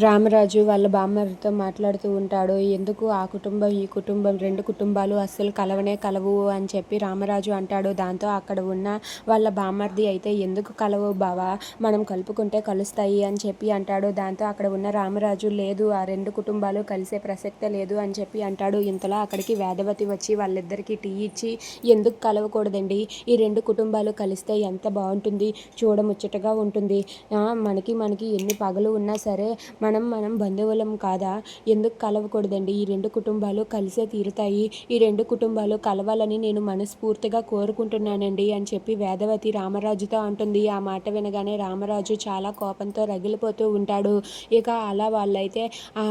రామరాజు వాళ్ళ బామ్మర్దితో మాట్లాడుతూ ఉంటాడు. ఎందుకు ఆ కుటుంబం ఈ కుటుంబం రెండు కుటుంబాలు అస్సలు కలవనే కలవు అని చెప్పి రామరాజు అంటాడు. దాంతో అక్కడ ఉన్న వాళ్ళ బామ్మర్ది అయితే ఎందుకు కలవు బావా? మనం కలుపుకుంటే కలుస్తాయి అని చెప్పి అంటాడు. దాంతో అక్కడ ఉన్న రామరాజు లేదు ఆ రెండు కుటుంబాలు కలిసే ప్రసక్తే లేదు అని చెప్పి అంటాడు. ఇంతలో అక్కడికి వేదవతి వచ్చి వాళ్ళిద్దరికీ టీ ఇచ్చి ఎందుకు కలవకూడదండి? ఈ రెండు కుటుంబాలు కలిస్తే ఎంత బాగుంటుంది? చూడముచ్చటగా ఉంటుంది. మనకి మనకి ఎన్ని పగలు ఉన్నా సరే మనం మనం బంధువులం కాదా? ఎందుకు కలవకూడదండి? ఈ రెండు కుటుంబాలు కలిసే తీరుతాయి. ఈ రెండు కుటుంబాలు కలవాలని నేను మనస్ఫూర్తిగా కోరుకుంటున్నానండి అని చెప్పి వేదవతి రామరాజుతో అంటుంది. ఆ మాట వినగానే రామరాజు చాలా కోపంతో రగిలిపోతూ ఉంటాడు. ఇక అలా వాళ్ళైతే ఆ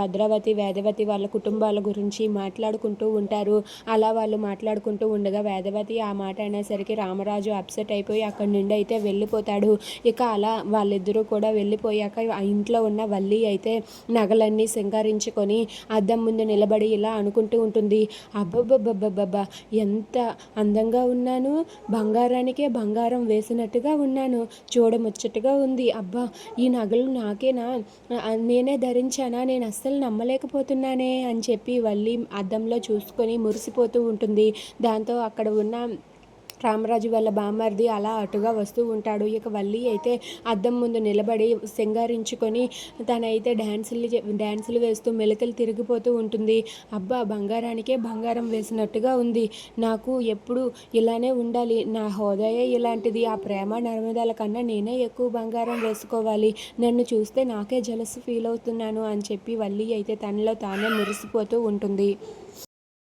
భద్రావతి వేదవతి వాళ్ళ కుటుంబాల గురించి మాట్లాడుకుంటూ ఉంటారు. అలా వాళ్ళు మాట్లాడుకుంటూ ఉండగా వేదవతి ఆ మాట అనేసరికి రామరాజు అప్సెట్ అయిపోయి అక్కడి నుండి అయితే వెళ్ళిపోతాడు. ఇక అలా వాళ్ళిద్దరూ కూడా వెళ్ళిపోయాక ఆ ఇంట్లో ఉన్న వల్లి అయితే నగలన్నీ సింగారించుకొని అద్దం ముందు నిలబడి ఇలా అనుకుంటూ ఉంటుంది. అబ్బబ్బబ్బబ్బబ్బా ఎంత అందంగా ఉన్నాను. బంగారానికే బంగారం వేసినట్టుగా ఉన్నాను. చూడముచ్చటగా ఉంది. అబ్బా ఈ నగలు నాకేనా? నేనే ధరించానా? నేను అస్సలు నమ్మలేకపోతున్నానే అని చెప్పి వల్లి అద్దంలో చూసుకొని మురిసిపోతూ ఉంటుంది. దాంతో అక్కడ ఉన్న రామరాజు వాళ్ళ బామ్మర్ది అలా అటుగా వస్తూ ఉంటాడు. ఇక వల్లి అయితే అద్దం ముందు నిలబడి సింగారించుకొని తనైతే డ్యాన్సులు డ్యాన్సులు వేస్తూ మెలకలు తిరిగిపోతూ ఉంటుంది. అబ్బా బంగారానికే బంగారం వేసినట్టుగా ఉంది. నాకు ఎప్పుడు ఇలానే ఉండాలి. నా హోదాయే ఇలాంటిది. ఆ ప్రేమ నర్మదాల కన్నా నేనే ఎక్కువ బంగారం వేసుకోవాలి. నన్ను చూస్తే నాకే జలసి ఫీల్ అవుతున్నాను అని చెప్పి వల్లి అయితే తనలో తానే మురిసిపోతూ ఉంటుంది.